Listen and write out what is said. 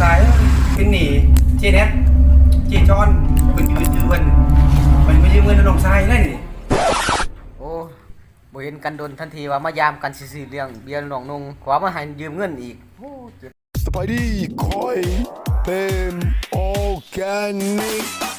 สายขึ้นหนีเจเน็ตเจจอนเป็นยืนงินมันไม่ยืมเงินน้องสายนั่นนี่โอ้บเห็นกันโดนทันทีว่ามายามกันซื่อๆเรื่องเบียร์หนองนุงขวามาหันยืมเงินอีกโอ้เสบาดีคอยเต็มออร์แกนิก